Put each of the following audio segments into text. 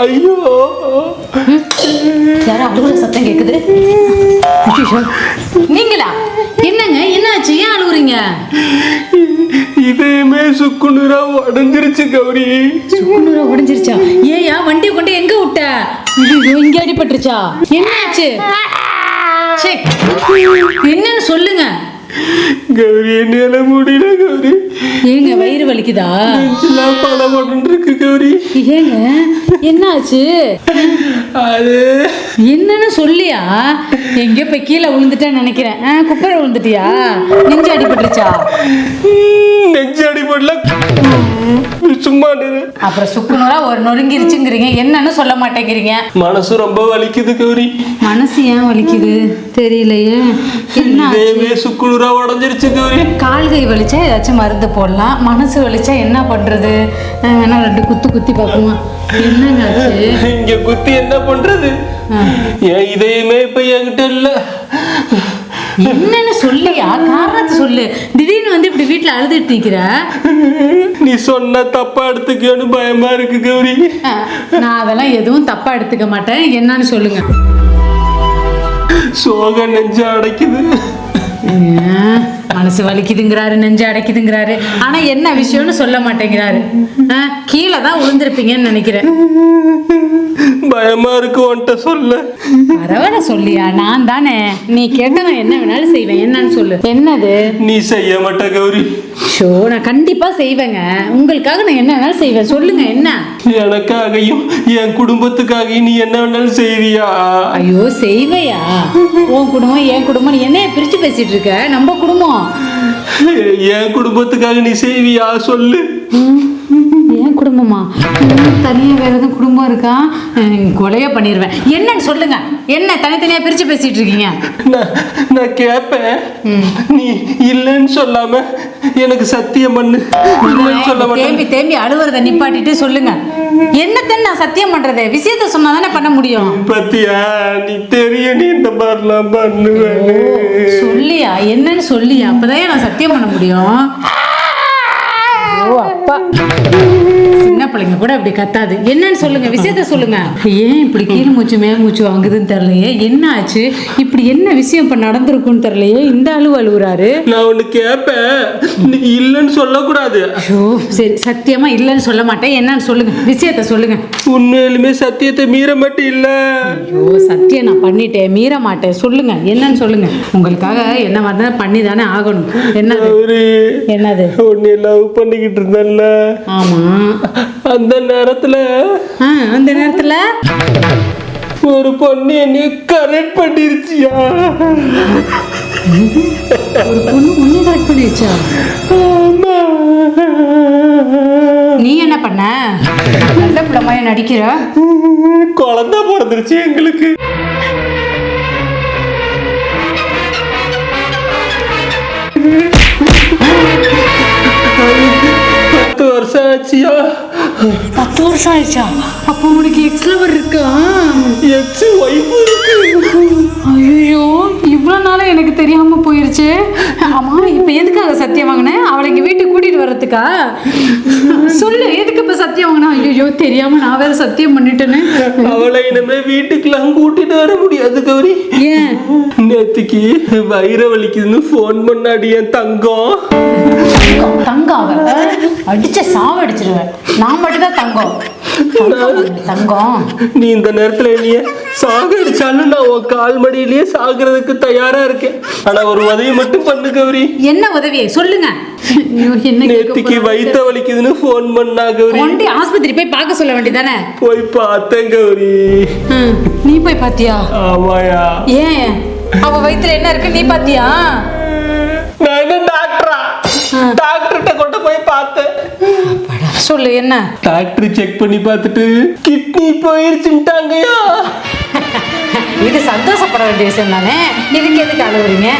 ஐயோ. யாரோ அழுகுற சத்தம் கேக்குது? நீங்களா? என்னங்க என்னாச்சு? ஏன் அழுகுறீங்க இதயமே சுக்குநூறா உடஞ்சிருச்சு கௌரி. சுக்குநூறா உடைஞ்சிருச்சா? ஏயா வண்டியை கொண்டு எங்க விட்ட? இங்க அடிபட்டுருச்சா? என்னாச்சு? ச்சே, என்னன்னு சொல்லுங்க. கௌரி என்னால முடியல கௌரி. ஏங்க வயிறு வலிக்குதா? நெஞ்செல்லாம் படபடன்னு இருக்கு கௌரி. ஏங்க என்னாச்சு? அது என்னன்னு சொல்லியா? எங்கேயோ போய் கீழே விழுந்துட்டேன்னு நினைக்கிறேன். குப்பரை விழுந்துட்டியா? நெஞ்சு அடிபட்டுருச்சா? நெஞ்சு அடிபடல. சும்மா நிறு. அப்புறம் சுக்குநூறா ஒரு நொறுங்கிருச்சுங்கிறீங்க. என்னன்னு சொல்ல மாட்டேங்கிறீங்க. மனசு ரொம்ப வலிக்குது கௌரி. மனசு ஏன் வலிக்குது? தெரியலையே. என்ன சுக்குநூறா உடஞ்சிருச்சு கௌரி. கால் கை வலிச்சா ஏதாச்சும் மருந்து போடலாம். மனசு வலிச்சா என்ன பண்றது? அஹ் வேணா ரெண்டு குத்து குத்தி பார்ப்போமா. என்னங்க ஆச்சு? இங்க குத்தி என்ன பண்றது? என் இதயமே இப்ப என்கிட்ட இல்ல. என்னன்னு சொல்லியா? காரணத்தை சொல்லு. திடீர்னு வந்து இப்படி வீட்டுல அழுதுட்டு நிக்கிற? நீ சொன்ன தப்பா எடுத்துக்கன்னு பயமா இருக்கு கௌரி. நான் அதெல்லாம் எதுவும் தப்பா எடுத்துக்க மாட்டேன். என்னன்னு சொல்லுங்க. சோக நெஞ்சு அடைக்குது. ஏன், மனசு வலிக்குதுங்கிறாரு நெஞ்சு அடைக்குதுங்கிறாரு. ஆனா என்ன விஷயம்னு சொல்ல மாட்டேங்கிறாரு. கீழே தான் விழுந்திருப்பீங்கன்னு நினைக்கிறேன். பயமா இருக்கு உன்கிட்ட சொல்ல. பரவாயில்ல சொல்லியா நான் தானே. நீ கேட்ட நான் என்ன வேணாலும் செய்வேன் என்னன்னு சொல்லு. என்னது? நீ செய்ய மாட்ட கௌரி. ஷோ நான் கண்டிப்பா செய்வேங்க. உங்களுக்காக நான் என்ன வேணாலும் செய்வேன். சொல்லுங்க என்ன? எனக்காகையும் என் குடும்பத்துக்காகவும் நீ என்ன வேணாலும் செய்வியா? ஐயோ செய்வையா? உன் குடும்பம் என் குடும்பம் நீ என்னைய பிரிச்சு பேசிட்டு இருக்க? நம்ம குடும்பம். என் குடும்பத்துக்காக நீ செய்வியா? சொல்லு. என் குடும்பமா? தனியா வேற எதுவும் குடும்பம் இருக்கா? கொலையா பண்ணிடுவேன் என்னன்னு சொல்லுங்க. என்ன தனித்தனியா பிரிச்சு பேசிட்டு இருக்கீங்க? நான் கேட்பேன் நீ இல்லைன்னு சொல்லாம எனக்கு சத்தியம் பண்ணு. சொல்ல தேம்பி தேம்பி அழுவுறத நிப்பாட்டிட்டு சொல்லுங்க. என்னத்தன்னு நான் சத்தியம் பண்றது? விஷயத்த சொன்னா தானே பண்ண முடியும்? பத்தியா? நீ தெரியும் நீ இந்த மாதிரிலாம் பண்ணுவேன்னு. சொல்லியா? என்னன்னு சொல்லியா? அப்பதான் நான் சத்தியம் பண்ண முடியும். ஓ அப்பா. பிள்ளைங்க கூட அப்படி கத்தாது. என்னன்னு சொல்லுங்க விஷயத்த சொல்லுங்க. ஏன் இப்படி கீழ் மூச்சு மேல் மூச்சு வாங்குதுன்னு தெரியலையே? என்ன ஆச்சு? இப்படி என்ன விஷயம் இப்ப நடந்திருக்குன்னு தெரியலையே? இந்த அழுவு அழுவுறாரு. நான் ஒண்ணு கேட்பேன் நீ இல்லைன்னு சொல்லக்கூடாது. ஐயோ சரி சத்தியமா இல்லைன்னு சொல்ல மாட்டேன். என்னன்னு சொல்லுங்க விஷயத்த சொல்லுங்க. உண்மையிலுமே சத்தியத்தை மீற மட்டும் இல்ல. ஐயோ சத்தியம் நான் பண்ணிட்டேன். மீற மாட்டேன். சொல்லுங்க என்னன்னு சொல்லுங்க. உங்களுக்காக என்ன மாதிரி பண்ணி தானே ஆகணும். என்னது? என்னது? உன்னை லவ் பண்ணிக்கிட்டு இருந்தேன்ல. ஆமா. அந்த நேரத்துல அந்த நேரத்துல? ஒரு பொண்ணு என்னைய கரெக்ட் பண்ணிருச்சியா? ஒரு பொண்ணு உன்னை கரெக்ட் பண்ணிடுச்சா ஆமா. நீ என்ன பண்ண? நல்ல பிள்ளை மாதிரி நடிக்கிற? குழந்தை பிறந்துருச்சு எங்களுக்கு. பத்து வருஷம் ஆச்சியா? பத்து வருஷம் ஆயிடுச்சா? அப்போ உனக்கு எக்ஸ் லவர் இருக்கா? எக்ஸ் ஒய்ஃப் இருக்கு. ஐயோ இவ்வளோ நாளா எனக்கு தெரியாம போயிருச்சு. ஆமா இப்போ எதுக்காக சத்தியம் வாங்கினேன் அவளை இங்க வீட்டுக்கு கூட்டிட்டு வர்றதுக்கா? சொல்லு எதுக்கு இப்ப ஐயோ தெரியாம நான் வேற சத்தியம் பண்ணிட்டேன்னு அவளை இனிமே வீட்டுக்கெல்லாம் கூட்டிட்டு வர முடியாது கௌரி. ஏன்? நேத்துக்கு வயிற வலிக்குதுன்னு ஃபோன் பண்ணாடி என் தங்கம். தங்கம் அவ? அடிச்ச சாவடிச்சிருவேன். நான் மட்டும் தான் தங்கம். தங்கம், நீ இந்த நேரத்துல என்னைய சாகடிச்சாலும் நான் உன் கால் மடியிலேயே சாகிறதுக்கு தயாரா இருக்கேன். ஆனா ஒரு உதவி மட்டும் பண்ணு கௌரி. என்ன உதவியை சொல்லுங்க. நேத்திக்கு? வயித்த வலிக்குதுன்னு ஃபோன் பண்ணா கௌரி. கொண்டு ஆஸ்பத்திரி போய் பார்க்க சொல்ல வேண்டியதானே? போய் பார்த்தேன் கௌரி. நீ போய் பாத்தியா ஆமாயா. ஏன்? அவ வயித்துல என்ன இருக்கு? நீ பாத்தியா நான் என்ன டாக்டரா? பார்த்தேன் சொல்லு என்ன? டாக்டர் செக் பண்ணி பார்த்துட்டு கிட்னி போயிருச்சுட்டாங்கயா இது சந்தோஷப்பட வேண்டிய விஷயம் தானே? இதுக்கு எதுக்கு அழுகுறீங்க?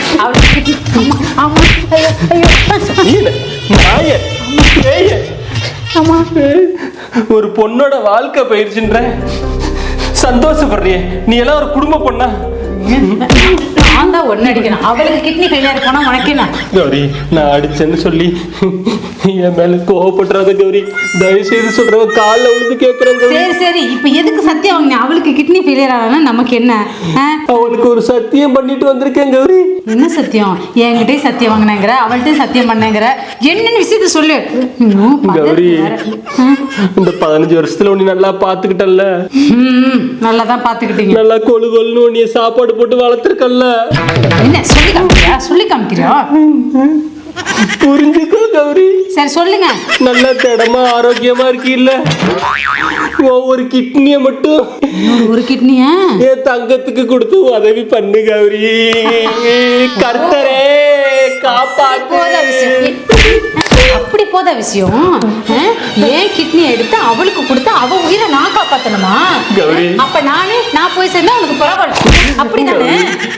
ஒரு பொண்ணோட வாழ்க்கை போயிருச்சுன்ற. சந்தோஷப்படுறிய. நீ எல்லாம் ஒரு குடும்ப பொண்ணா? நான் தான் ஒன்னு அடிக்கணும். அவளுக்கு கிட்னி ஃபெயிலியர் போனா உனக்கு என்ன? கௌரி நான் அடிச்சேன்னு சொல்லி என் மேல கோவப்படுறாத கௌரி. தயவு செய்து சொல்றவன் காலில் விழுந்து கேட்கறேன் சரி சரி. இப்போ எதுக்கு சத்தியம் வாங்கின? அவளுக்கு கிட்னி ஃபெயிலியர் ஆனா நமக்கு என்ன? அவளுக்கு ஒரு சத்தியம் பண்ணிட்டு வந்திருக்கேன் கௌரி. என்ன சத்தியம்? என்கிட்டயே சத்தியம் வாங்கினேங்கிற அவள்கிட்டயும் சத்தியம் பண்ணேங்கிற. என்னன்னு விஷயத்த சொல்லு. கௌரி? இந்த பதினஞ்சு வருஷத்துல உன்னை நல்லா பாத்துக்கிட்டல்ல நல்லா தான் பாத்துக்கிட்டீங்க நல்லா கொழு கொழுன்னு உன்னைய சாப்பாடு போட்டு வளர்த்துருக்கல்ல என்ன சொல்லி காமிக்கிறியா? சொல்லி காமிக்கிறியா? புரிஞ்சுக்கோ கௌரி. சரி சொல்லுங்க. நல்ல திடமா ஆரோக்கியமா இருக்கீல்ல? ஒரு கிட்னியை மட்டும் ஒரு கிட்னியா? என் தங்கத்துக்கு கொடுத்து உதவி பண்ணு கௌரி. கர்த்தரே காப்பாத்து. அப்படி போதா விஷயம்? ஏன் கிட்னி எடுத்து அவளுக்கு கொடுத்து அவ உயிரை நான் காப்பாத்தணுமா? கௌரி. அப்ப நானே நான் போய் சேர்ந்தா உனக்கு பரவாயில்ல. அப்படிதானே?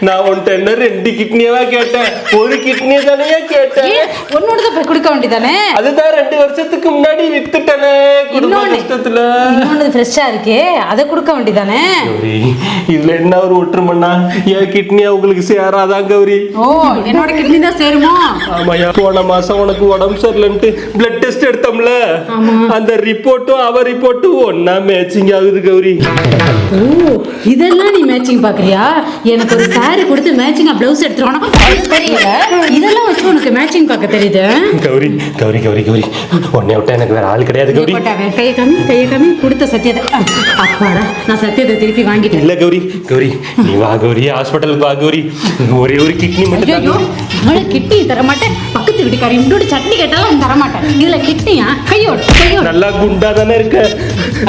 நான் உன்கிட்ட என்ன ரெண்டு கிட்னியவா கேட்டேன். ஒரு கிட்னியை தானே கேட்டேன். உன்னோடத போய் கொடுக்க வேண்டியதானே? அதுதான் ரெண்டு வருஷத்துக்கு முன்னாடி வித்துட்டனே குடும்ப. கஷ்டத்துல. இன்னொன்னு ஃப்ரெஷ்ஷா இருக்கே அதை கொடுக்க வேண்டியதானே? இதுல என்ன ஒரு ஒற்றுமைன்னா? என் கிட்னி அவங்களுக்கு சேராதான் கௌரி? ஓ என்னோட கிட்னி தான் சேருமோ? ஆமாயா போன மாசம் உனக்கு உடம்பு சரியில்லைன்ட்டு பிளட் டெஸ்ட் எடுத்தோம்ல. அந்த ரிப்போர்ட்டும் அவ ரிப்போர்ட்டும் ஒன்னா மேட்சிங் ஆகுது கௌரி. ஓ இதெல்லாம் நீ மேட்சிங் பாக்குறியா எனக்கு ஒரு saree கொடுத்து மேட்சிங்கா பிளவுஸ் எடுத்துருவானா? தெரியல. இதெல்லாம் வச்சு உனக்கு மேட்சிங் பார்க்க தெரியுது. கௌரி கௌரி கௌரி கௌரி. உன்னை விட்டா எனக்கு வேற ஆள் கிடையாது கௌரி. கையை காமி கையை காமி கொடுத்த சத்தியத்தை. அப்பாடா நான் சத்தியத்தை திருப்பி வாங்கிட்டேன். இல்ல கௌரி கௌரி. நீ வா கௌரி. ஹாஸ்பிட்டலுக்கு வா கௌரி. ஒரே ஒரு கிட்னி மட்டும் தான் ஐயோ கௌரி. பக்கத்து வீட்டுக்காரி இன்னொரு சட்னி கேட்டாலும் தரமாட்டேன். இதுல கிட்னியா கையோடு கையோடு. நல்லா குண்டா தானே இருக்க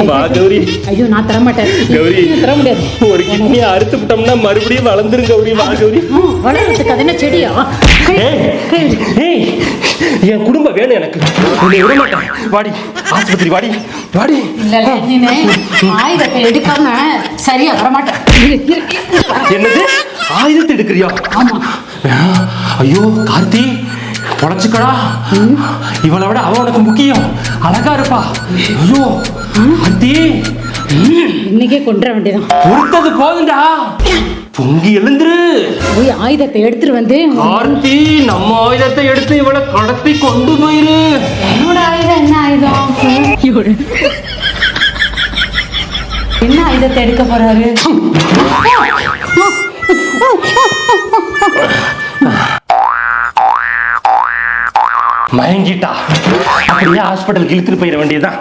வா கௌரி. ஐயோ நான் தரமாட்டேன். கௌரி. கிட்னி தர முடியாது. ஒரு கிட்னி அறுத்து விட்டோம்னா மறுபடியும் வளர்ந்துரும் கௌரி. வா கௌரி. வளர்றதுக்கு அது என்ன செடியா? என் குடும்பம் வேணும் எனக்கு. உன்னை விட மாட்டேன். வாடி ஆஸ்பத்திரி வாடி வாடி. ஆயுதத்தை எடுக்காம சரியா வரமாட்டேன். என்னது? ஆயுதத்தை எடுக்கிறியா? ஆமா. ஐயோ கார்த்தி. பொழைச்சுக்கடா. இவளை விட அவ உனக்கு முக்கியம். அழகா இருப்பா. ஐயோ கார்த்தி இன்னைக்கே கொண்டுற வேண்டியதான் பொறுத்தது போதுண்டா. பொங்கி எழுந்துரு. போய் ஆயுதத்தை எடுத்துட்டு வந்து கார்த்தி நம்ம ஆயுதத்தை எடுத்து இவளை கடத்தி கொண்டு போயிரு. என்னோட ஆயுதம் என்ன ஆயுதம்? என்ன ஆயுதத்தை எடுக்க போறாரு? மயங்கிட்டா. அப்படியே ஹாஸ்பிட்டலுக்கு இழுத்துட்டு போயிட வேண்டியதுதான்.